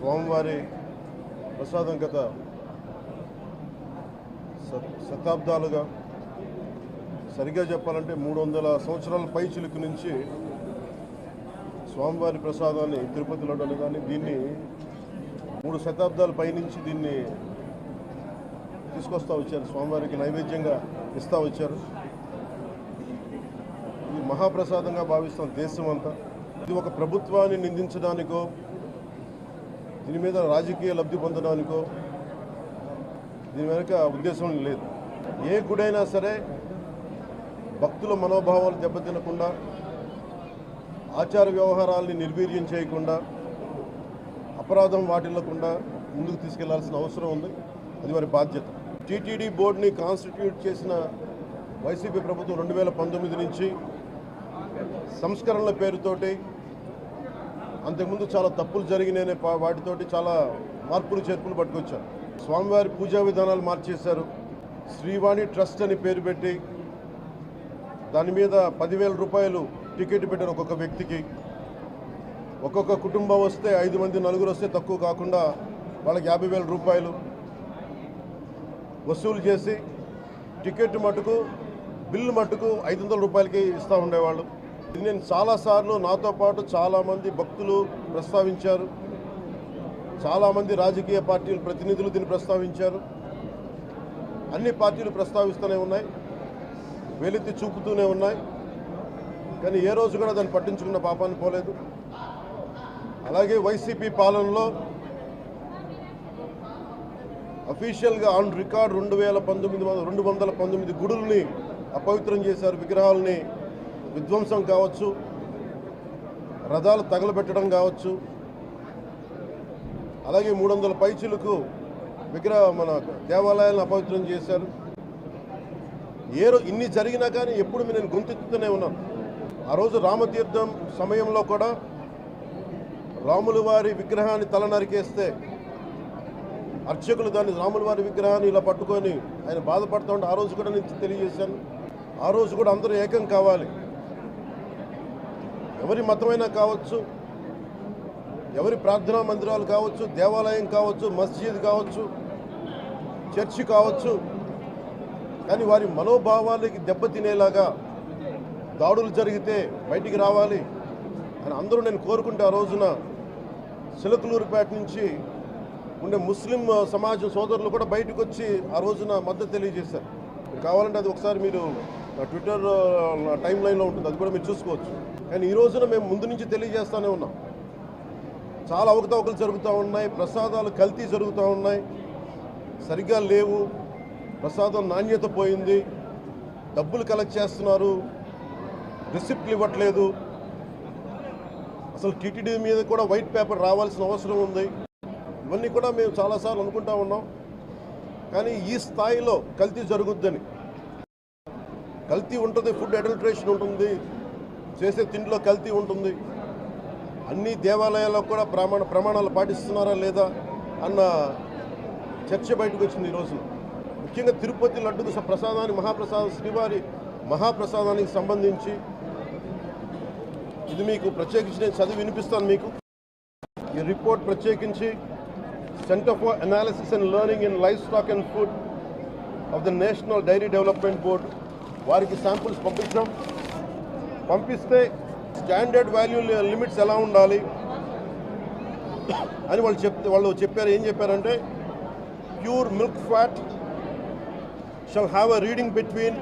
స్వామివారి ప్రసాదం గత శ- శతాబ్దాలుగా సరిగ్గా చెప్పాలంటే మూడు వందల సంవత్సరాల పై చిలుకు నుంచి స్వామివారి ప్రసాదాన్ని తిరుపతిలో ఉండాలి కానీ దీన్ని మూడు శతాబ్దాల పైనుంచి దీన్ని తీసుకొస్తా వచ్చారు. స్వామివారికి నైవేద్యంగా ఇస్తా వచ్చారు. ఇది మహాప్రసాదంగా భావిస్తాం దేశం అంతా ఇది ఒక ప్రభుత్వాన్ని నిందించడానికో దీని మీద రాజకీయ లబ్ధి పొందడానికో దీని వెనుక ఉద్దేశం లేదు. ఏ గుడైనా సరే భక్తుల మనోభావాలు దెబ్బతినకుండా ఆచార వ్యవహారాల్ని నిర్వీర్యం చేయకుండా అపరాధం వాటిల్లకుండా ముందుకు తీసుకెళ్ళాల్సిన అవసరం ఉంది. అది వారి బాధ్యత. టీటీడీ బోర్డుని కాన్స్టిట్యూట్ చేసిన వైసీపీ ప్రభుత్వం రెండు వేల పంతొమ్మిది నుంచి సంస్కరణల పేరుతోటి అంతకుముందు చాలా తప్పులు జరిగినాయనే వాటితోటి చాలా మార్పులు చేర్పులు పట్టుకొచ్చారు. స్వామివారి పూజా విధానాలు మార్చేశారు. శ్రీవాణి ట్రస్ట్ అని పేరు పెట్టి దాని మీద పదివేల రూపాయలు టికెట్ పెట్టారు ఒక్కొక్క వ్యక్తికి. ఒక్కొక్క కుటుంబం వస్తే ఐదు మంది నలుగురు వస్తే తక్కువ కాకుండా వాళ్ళకి యాభై వేల రూపాయలు వసూలు చేసి టికెట్ మటుకు బిల్లు మటుకు ఐదు వందల రూపాయలకి ఇస్తూ ఉండేవాళ్ళు. నేను చాలాసార్లు నాతో పాటు చాలామంది భక్తులు ప్రస్తావించారు. చాలామంది రాజకీయ పార్టీల ప్రతినిధులు దీన్ని ప్రస్తావించారు. అన్ని పార్టీలు ప్రస్తావిస్తూనే ఉన్నాయి. వెలితి చూపుతూనే ఉన్నాయి. కానీ ఏ రోజు కూడా దాన్ని పట్టించుకున్న పాపాన్ని పోలేదు. అలాగే వైసీపీ పాలనలో అఫీషియల్గా ఆన్ రికార్డ్ రెండు వేల పంతొమ్మిది వందల రెండు వందల పంతొమ్మిది గుడుల్ని అపవిత్రం చేశారు విగ్రహాలని విధ్వంసం కావచ్చు రథాలు తగలబెట్టడం కావచ్చు అలాగే మూడు వందల పైచులకు విగ్రహ మన దేవాలయాలను అపవిత్రం చేశారు. ఏ ఇన్ని జరిగినా కానీ ఎప్పుడు నేను గొంతెత్తుతూనే ఉన్నాను ఆ రోజు రామతీర్థం సమయంలో కూడా రాముల వారి విగ్రహాన్ని తల నరికేస్తే అర్చకులు దాన్ని రాముల వారి విగ్రహాన్ని ఇలా పట్టుకొని ఆయన బాధపడుతూ ఉంటే ఆ రోజు కూడా నేను తెలియజేశాను. ఆ రోజు కూడా అందరూ ఏకం కావాలి. ఎవరి మతమైనా కావచ్చు ఎవరి ప్రార్థనా మందిరాలు కావచ్చు దేవాలయం కావచ్చు మస్జిద్ కావచ్చు చర్చి కావచ్చు కానీ వారి మనోభావాలకి దెబ్బతినేలాగా దాడులు జరిగితే బయటికి రావాలి అని అందరూ నేను కోరుకుంటే ఆ రోజున సిలకలూరుపేట నుంచి ఉండే ముస్లిం సమాజం సోదరులు కూడా బయటకు వచ్చి ఆ రోజున మద్దతు తెలియజేశారు. కావాలంటే అది ఒకసారి మీరు ట్విట్టర్ టైం లైన్లో ఉంటుంది అది కూడా మీరు చూసుకోవచ్చు. కానీ ఈ రోజున మేము ముందు నుంచి తెలియజేస్తూనే ఉన్నాం. చాలా అవకతవకలు జరుగుతూ ఉన్నాయి ప్రసాదాలు కల్తీ జరుగుతూ ఉన్నాయి. సరిగ్గా లేవు ప్రసాదం నాణ్యత పోయింది డబ్బులు కలెక్ట్ చేస్తున్నారు రిసిప్ట్లు ఇవ్వట్లేదు. అసలు టీటీడీ మీద కూడా వైట్ పేపర్ రావాల్సిన అవసరం ఉంది. ఇవన్నీ కూడా మేము చాలాసార్లు అనుకుంటా ఉన్నాం. కానీ ఈ స్థాయిలో కల్తీ జరుగుద్దని. కల్తీ ఉంటుంది ఫుడ్ అడల్ట్రేషన్ ఉంటుంది. చేసే తిండిలో కల్తీ ఉంటుంది. అన్ని దేవాలయాల్లో కూడా ప్రమాణ ప్రమాణాలు పాటిస్తున్నారా లేదా అన్న చర్చ బయటకు వచ్చింది ఈరోజు ముఖ్యంగా తిరుపతి లడ్డుకు ప్రసాదానికి మహాప్రసాదం శ్రీవారి మహాప్రసాదానికి సంబంధించి ఇది మీకు ప్రత్యేకించి నేను చదివి వినిపిస్తాను మీకు. ఈ రిపోర్ట్ ప్రత్యేకించి centre for analysis and learning in livestock and food of the national dairy development board వారికి శాంపుల్స్ పంపించాం పంపిస్తే స్టాండర్డ్ వాల్యూ లిమిట్స్ ఎలా ఉండాలి? అని వాళ్ళు చెప్తే వాళ్ళు చెప్పారు. ఏం చెప్పారంటే pure milk fat shall have a reading between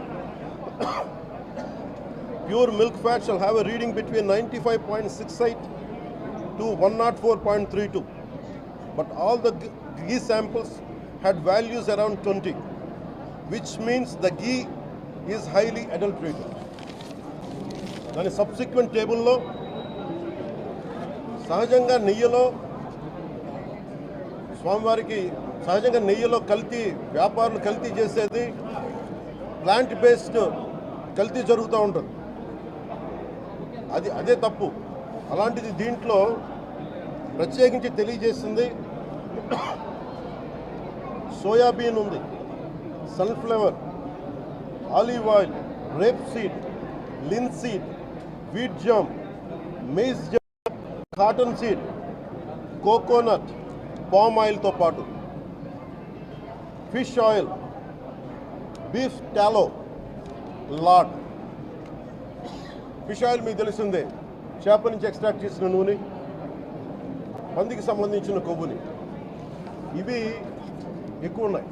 pure milk fat shall have a reading between ninety five point six eight to but all the ghee samples had values around twenty which means the ghee is highly adulterated దాని subsequent టేబుల్లో సహజంగా నెయ్యిలో స్వామివారికి సహజంగా నెయ్యిలో కల్తీ వ్యాపారులు కల్తీ చేసేది ప్లాంట్ బేస్డ్ కల్తీ జరుగుతూ ఉంటుంది. అది అదే తప్పు. అలాంటిది దీంట్లో ప్రత్యేకించి తెలియజేసింది సోయాబీన్ ఉంది sunflower olive oil rapeseed linseed wheat germ maize germ cottonseed coconut palm ఆయిల్తో పాటు. Fish oil beef tallow lard fish oil మీకు తెలిసిందే. చేప నుంచి ఎక్స్ట్రాక్ట్ చేసిన నూనె పందికి సంబంధించిన కొవ్వుని. ఇవి ఎక్కువ ఉన్నాయి.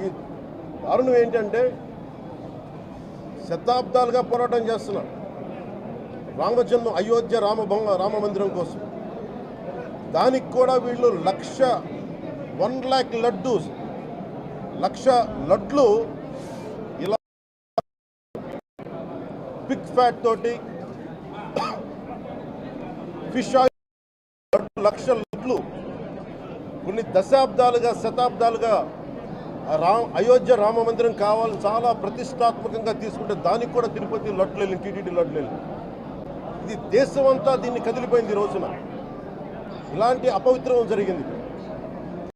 ఈ దారుణం ఏంటంటే శతాబ్దాలుగా పోరాటం చేస్తున్నారు. రామజన్మ అయోధ్య రామభవ రామ మందిరం కోసం. దానికి కూడా వీళ్ళు లక్ష వన్ ల్యాక్ లడ్డు లక్ష లడ్లు ఇలా పిక్ ఫ్యాట్ తోటి ఫిష్ ఆయిల్ లడ్డు లక్ష లడ్లు కొన్ని దశాబ్దాలుగా శతాబ్దాలుగా రామ అయోధ్య రామ మందిరం కావాలని చాలా ప్రతిష్టాత్మకంగా తీసుకుంటే దానికి కూడా తిరుపతి లడ్లు టీటీడీ లడ్లు ఇది దేశం అంతా దీన్ని కదిలిపోయింది ఈ రోజున. ఇలాంటి అపవిత్రం జరిగింది.